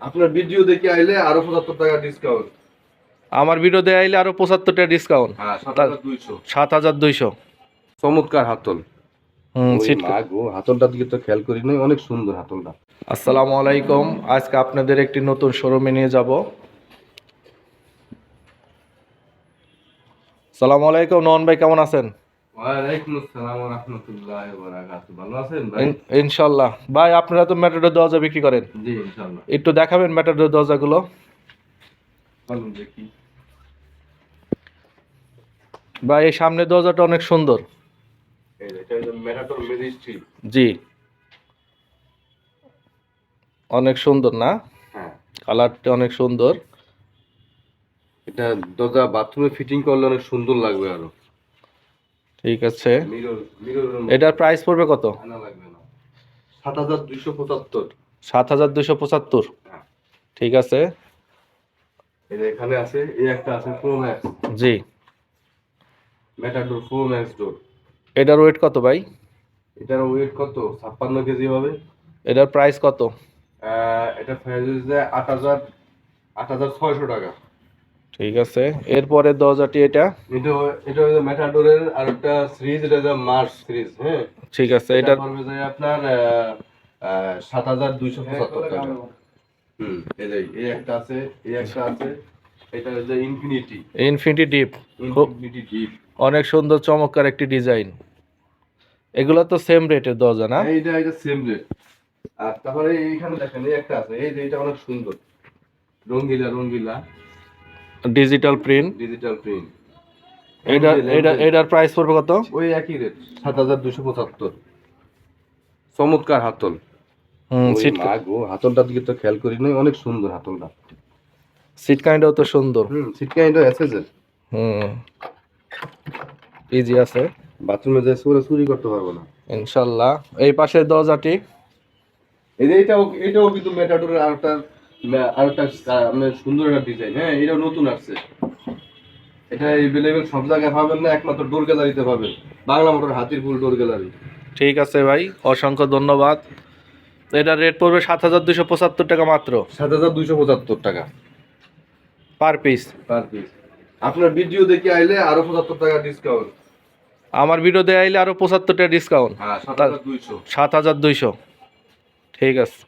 আপনার ভিডিও দেখে আইলে আরও পঁচাত্তর টাকা ডিসকাউন্ট আমার ভিডিও দেওয়া আইলে আরও পঁচাত্তর টাকা ডিসকাউন্ট হ্যাঁ সাত হাজার দুইশো। চমৎকার হাতল। হুম সিট মা গো দিকে তো খেয়াল করি নাই অনেক সুন্দর হাতলটা। আসসালামু আলাইকুম। আজকে আপনাদের একটি নতুন শোরুমে নিয়ে যাব। সালামু আলাইকুম নন ভাই কেমন আছেন? ওয়ালাইকুম আসসালাম ওয়া রাহমাতুল্লাহি ওয়া ভালো আছেন ভাই? আপনারা তো ম্যাটাডোর দরজা বিক্রি করেন? জি ইনশাআল্লাহ। একটু দেখাবেন ম্যাটাডোর দরজাগুলো। বলুন দেখি। ভাই এই সামনের দরজাটা অনেক সুন্দর। জি। অনেক সুন্দর না? হ্যাঁ। কালারটা অনেক সুন্দর। এটা দরজা বাথরুমে ফিটিং করলে অনেক সুন্দর লাগবে আরও। ঠিক আছে। মিরর এটার প্রাইস পড়বে কত? আনা লাগবে না। সাত হাজার দুইশো পঁচাত্তর। সাত হাজার দুশো পঁচাত্তর। হ্যাঁ। ঠিক আছে। এখানে আছে এই একটা আছে প্রো ম্যাক্স জি। মেটাডোর প্রো ম্যাক্স ডোর এটার ওয়েট কত ভাই? এটার ওয়েট কত? ছাপ্পান্ন কেজি হবে। এটার প্রাইস কত? এটা প্রাইস হচ্ছে আট হাজার আট হাজার ছয়শো টাকা। ঠিক আছে। এরপরে দরজাটি এটা? এটা এটা হচ্ছে মেটাডোরের আর একটা সিরিজ এটা হচ্ছে মার্স সিরিজ হ্যাঁ? ঠিক আছে এটা পড়বে যে আপনার সাত হাজার দুইশো পঁচাত্তর টাকা। হুম এই যে এই একটা আছে এই একটা আছে এটা হচ্ছে infinity infinity deep infinity deep অনেক সুন্দর চমৎকার একটি ডিজাইন। এগুলো তো সেম রেটের দরজা না? এইটা এটা সেম রেট আর তারপরে এইখানে দেখেন এই একটা আছে এই যে এটা অনেক সুন্দর। রঙ্গিলা রঙ্গিলা ডিজিটাল প্রিন্ট ডিজিটাল প্রিন্ট এটা এটা এটার প্রাইস পড়বে কত? ওই একই রেট সাত হাজার দুশো পঁচাত্তর। চমৎকার হাতল। হুম সিট হাতলটার দিকে তো খেয়াল করি নাই অনেক সুন্দর হাতলটা। সিট কাইন্ডও তো সুন্দর। হুম সিটকা এটা এসেছে হুম ইজি আছে। বাথরুমে যে চোরে চুরি করতে পারব না। ইনশাল্লাহ। এই পাশের দরজাটি। এই যে এটাও এটাও কিন্তু মেটাডোরের আরেকটা আরেকটা আহ, মানে সুন্দর একটা ডিজাইন হ্যাঁ এটাও নতুন আসছে। এটা এভেলেবেল সব জায়গায় পাবেন না একমাত্র ডোর গ্যালারিতে পাবেন। বাংলা মোটর হাতির ফুল ডোর গ্যালারি ঠিক আছে ভাই অসংখ্য ধন্যবাদ। এটার রেট পড়বে সাত হাজার দুশো পঁচাত্তর টাকা মাত্র। সাত হাজার দুইশো পঁচাত্তর টাকা। পার পিস পার পিস আপনার ভিডিও দেখে আইলে আরও পঁচাত্তর টাকা ডিসকাউন্ট আমার ভিডিও দেওয়া আইলে আরও পঁচাত্তর টাকা ডিসকাউন্ট হ্যাঁ সাত হাজার দুইশো। ঠিক আছে।